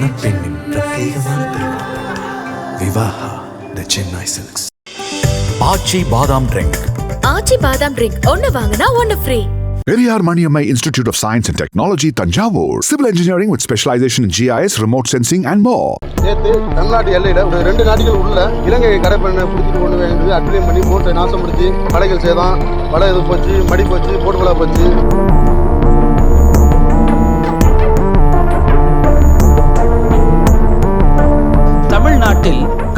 மணப்பெண்ணின் பிரத்யேகமான Vivaha the Chennai silks Aachi badam drink Aachi badam drink ஒன்னு வாங்கினா ஒன்னு free Periyar Maniammai Institute of Science and Technology, Tanjavur. Civil engineering with specialization in GIS, remote sensing, and more. நேற்று தமிழ்நாட்டு எல்லையில் ஒரு ரெண்டு நாடுகள் உள்ள இலங்கை கடற்படை பிடிச்சிட்டு கொண்டு வேண்டியது அட்ரியம் பண்ணி போட்டை நாசப்படுத்தி படைகள் சேதம் படை இது போச்சு மடி போச்சு போட்டு விழா போச்சு.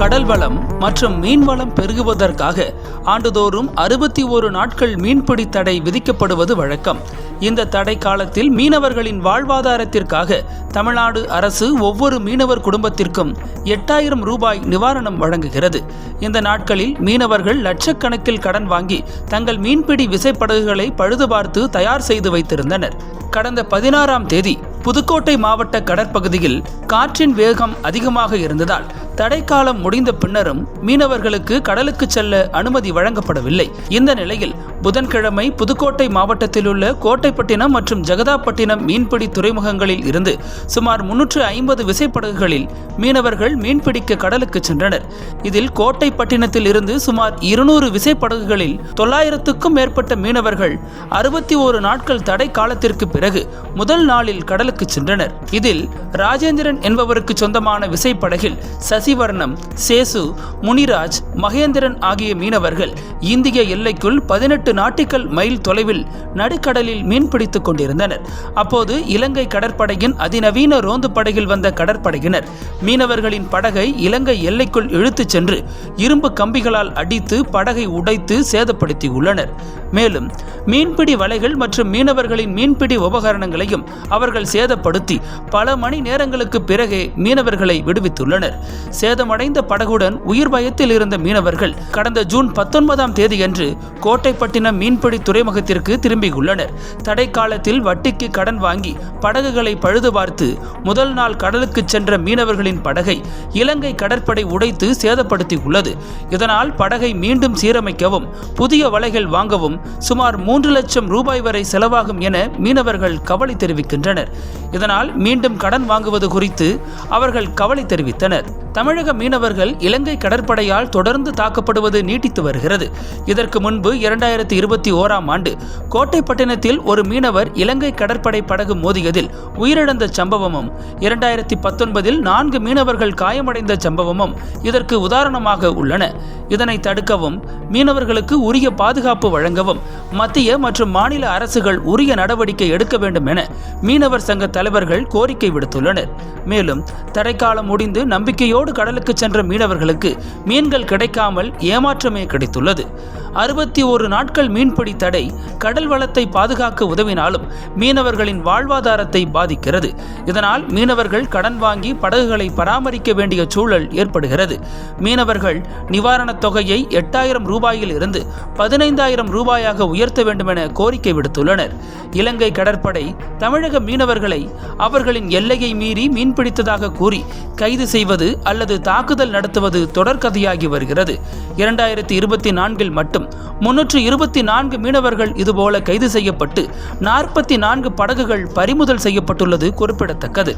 கடல் வளம் மற்றும் மீன்வளம் பெருகுவதற்காக ஆண்டுதோறும் அறுபத்தி ஒரு நாட்கள் மீன்பிடி தடை விதிக்கப்படுவது வழக்கம். இந்த தடை காலத்தில் மீனவர்களின் வாழ்வாதாரத்திற்காக தமிழ்நாடு அரசு ஒவ்வொரு மீனவர் குடும்பத்திற்கும் எட்டாயிரம் ரூபாய் நிவாரணம் வழங்குகிறது. இந்த நாட்களில் மீனவர்கள் லட்சக்கணக்கில் கடன் வாங்கி தங்கள் மீன்பிடி விசைப்படகுகளை பழுதுபார்த்து தயார் செய்து வைத்திருந்தனர். கடந்த பதினாறாம் தேதி புதுக்கோட்டை மாவட்ட கடற்பகுதியில் காற்றின் வேகம் அதிகமாக இருந்ததால் தடைக்காலம் முடிந்த பின்னரும் மீனவர்களுக்கு கடலுக்கு செல்ல அனுமதி வழங்கப்படவில்லை. இந்த நிலையில் புதன்கிழமை புதுக்கோட்டை மாவட்டத்தில் உள்ள கோட்டைப்பட்டினம் மற்றும் ஜெகதாப்பட்டினம் மீன்பிடி துறைமுகங்களில் இருந்து சுமார் முன்னூற்று ஐம்பது விசைப்படகுகளில் மீனவர்கள் மீன்பிடிக்க கடலுக்கு சென்றனர். இதில் கோட்டைப்பட்டினத்தில் இருந்து சுமார் இருநூறு விசைப்படகுகளில் தொள்ளாயிரத்துக்கும் மேற்பட்ட மீனவர்கள் அறுபத்தி ஓரு நாட்கள் தடை காலத்திற்கு பிறகு முதல் நாளில் கடலுக்கு சென்றனர். இதில் ராஜேந்திரன் என்பவருக்கு சொந்தமான விசைப்படகில் சசிவர்ணம் சேசு முனிராஜ் மகேந்திரன் ஆகிய மீனவர்கள் இந்திய எல்லைக்குள் பதினெட்டு நாட்டிக்கல் மைல் தொலைவில் நடுக்கடலில் மீன்பிடித்துக் கொண்டிருந்தனர். அப்போது இலங்கை கடற்படையின் அதிநவீன ரோந்து படகில் வந்த கடற்படையினர் மீனவர்களின் படகை இலங்கை எல்லைக்குள் இழுத்துச் சென்று இரும்பு கம்பிகளால் அடித்து படகை உடைத்து சேதப்படுத்தியுள்ளனர். மேலும் மீன்பிடி வலைகள் மற்றும் மீனவர்களின் மீன்பிடி உபகரணங்களையும் அவர்கள் சேதப்படுத்தி பல மணி நேரங்களுக்கு பிறகே மீனவர்களை விடுவித்துள்ளனர். சேதமடைந்த படகுடன் உயிர் பயத்தில் இருந்த மீனவர்கள் கடந்த ஜூன் பத்தொன்பதாம் தேதியன்று கோட்டைப்பட்டினம் மீன்பிடி துறைமுகத்திற்கு திரும்பியுள்ளனர். தடை காலத்தில் வட்டிக்கு கடன் வாங்கி படகுகளை பழுது பார்த்து முதல் நாள் கடலுக்கு சென்ற மீனவர்களின் படகை இலங்கை கடற்படை உடைத்து சேதப்படுத்தியுள்ளது. இதனால் படகை மீண்டும் சீரமைக்கவும் புதிய வலைகள் வாங்கவும் சுமார் மூன்று லட்சம் ரூபாய் வரை செலவாகும் என மீனவர்கள் கவலை தெரிவிக்கின்றனர். இதனால் மீண்டும் கடன் வாங்குவது குறித்து அவர்கள் கவலை தெரிவித்தனர். தமிழக மீனவர்கள் இலங்கை கடற்படையால் தொடர்ந்து தாக்கப்படுவது நீட்டித்து வருகிறது. இதற்கு முன்பு இரண்டாயிரத்தி இருபத்தி ஓராம் ஆண்டு கோட்டைப்பட்டினத்தில் ஒரு மீனவர் இலங்கை கடற்படை படகு மோதியதில் உயிரிழந்த சம்பவமும் இரண்டாயிரத்தி பத்தொன்பதில் நான்கு மீனவர்கள் காயமடைந்த சம்பவமும் இதற்கு உதாரணமாக உள்ளன. இதனை தடுக்கவும் மீனவர்களுக்கு உரிய பாதுகாப்பு வழங்கவும் மத்திய மற்றும் மாநில அரசுகள் உரிய நடவடிக்கை எடுக்க வேண்டும் என மீனவர் சங்க தலைவர்கள் கோரிக்கை விடுத்துள்ளனர். மேலும் தடைக்காலம் முடிந்து நம்பிக்கையோடு கடலுக்கு சென்ற மீனவர்களுக்கு மீன்கள் கிடைக்காமல் ஏமாற்றமே கிடைத்துள்ளது. அறுபத்தி ஒரு நாட்கள் மீன்பிடி தடை கடல் வளத்தை பாதுகாக்க உதவினாலும் மீனவர்களின் வாழ்வாதாரத்தை பாதிக்கிறது. இதனால் மீனவர்கள் கடன் வாங்கி படகுகளை பராமரிக்க வேண்டிய சூழல் ஏற்படுகிறது. மீனவர்கள் நிவாரணத் தொகையை எட்டாயிரம் ரூபாயில் இருந்து பதினைந்தாயிரம் ரூபாயாக உயர்த்த வேண்டுமென கோரிக்கை விடுத்துள்ளனர். இலங்கை கடற்படை தமிழக மீனவர்களை அவர்களின் எல்லையை மீறி மீன்பிடித்ததாக கூறி கைது செய்வது அல்லது தாக்குதல் நடத்துவது தொடர்கதையாகி வருகிறது. இரண்டாயிரத்தி இருபத்தி நான்கில் மட்டும் முன்னூற்று இருபத்தி நான்கு மீனவர்கள் இதுபோல கைது செய்யப்பட்டு நாற்பத்தி நான்கு படகுகள் பறிமுதல் செய்யப்பட்டுள்ளது குறிப்பிடத்தக்கது.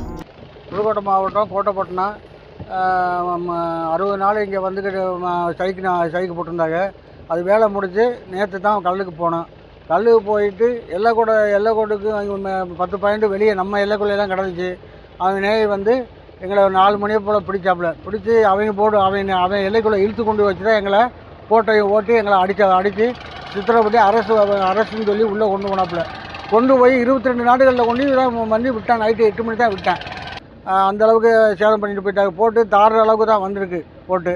புதுக்கோட்டை மாவட்டம் கோட்டைப்பட்டினம் அறுபது நாள் இங்கே வந்துக்கிட்டு சைக்கு நான் சைக்கு போட்டிருந்தாங்க. அது வேலை முடிஞ்சு நேற்று தான் கல்லுக்கு போனோம். கல்லுக்கு போயிட்டு எல்லைக்கூட எல்லைக்கோட்டுக்கு பத்து பாயிண்ட்டு வெளியே நம்ம எல்லைக்குள்ளே தான் கிடந்துச்சு. அவங்க நேய் வந்து எங்களை ஒரு நாலு மணியை போல் பிடிச்சாப்புல. பிடிச்சி அவங்க போட்டு அவங்க அவன் எல்லைக்குள்ளே இழுத்து கொண்டு வச்சு தான் எங்களை போட்டையும் ஓட்டி எங்களை அடிக்க அடித்து சித்திரப்பட்டு அரசு அரசுன்னு சொல்லி உள்ளே கொண்டு போனாப்புல. கொண்டு போய் இருபத்தி ரெண்டு நாடுகளில் கொண்டு தான் வந்து விட்டான். நைட்டு எட்டு மணி தான் விட்டேன். அந்தளவுக்கு அந்த அளவுக்கு சேதம் பண்ணிட்டு போயிட்டாங்க போட்டு தாடுற அளவுக்கு தான் வந்திருக்கு போட்டு.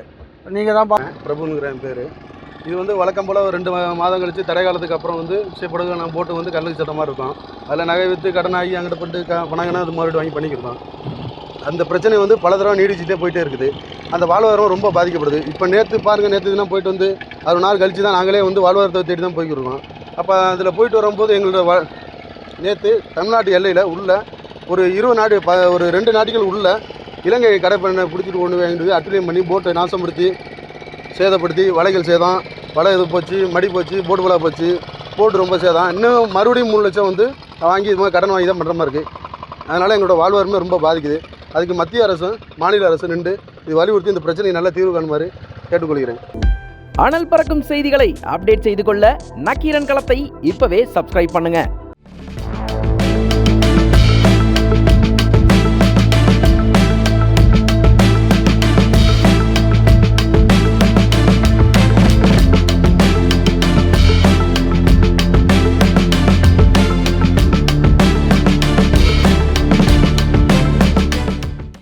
நீங்கள் தான் பா பிரபுங்கிற என் பேர். இது வந்து வழக்கம் போல் ரெண்டு மாதம் கழித்து தடை காலத்துக்கு அப்புறம் வந்து படகு நான் போட்டு வந்து கல்லுக்கு சத்தமாக இருக்கும். அதில் நகை விற்று கடன் ஆகி அங்கிட்ட போட்டு க அது மறுபடியும் வாங்கி பண்ணிக்கிறோம். அந்த பிரச்சனை வந்து பல தடவை நீடிச்சுட்டே போயிட்டே இருக்குது. அந்த வாழ்வாரம் ரொம்ப பாதிக்கப்படுது. இப்போ நேற்று பாருங்கள் நேற்று தினம் போயிட்டு வந்து அறுபது நாள் கழித்து தான் நாங்களே வந்து வாழ்வாரத்தை தேடி தான் போய்க்கிருக்கோம் அப்போ அதில் போயிட்டு வரும்போது எங்களோட வா நேற்று தமிழ்நாட்டு எல்லையில் உள்ள ஒரு இருபது நாடு ப ஒரு ரெண்டு நாட்டுகள் உள்ள இலங்கை கடற்படை பிடிச்சிட்டு கொண்டு வேண்டியது அட்டலியம் பண்ணி போட்டை நாசப்படுத்தி சேதப்படுத்தி வலைகள் சேதம் வலை இது போச்சு மடி போச்சு போட்டு வலை போச்சு போட்டு ரொம்ப சேதம். இன்னும் மறுபடியும் மூணு லட்சம் வந்து வாங்கி இது மாதிரி கடன் வாங்கி தான் பண்ணுற மாதிரி இருக்குது அதனால் எங்களோட வாழ்வாருமே ரொம்ப பாதிக்குது. அதுக்கு மத்திய அரசும் மாநில அரசும் நின்று இது வலியுறுத்தி இந்த பிரச்சனையை நல்லா தீர்வு காணுமாறு கேட்டுக்கொள்கிறேன். அனல் பறக்கும் செய்திகளை அப்டேட் செய்து கொள்ள நக்கீரன் களத்தை இப்பவே சப்ஸ்கிரைப் பண்ணுங்க.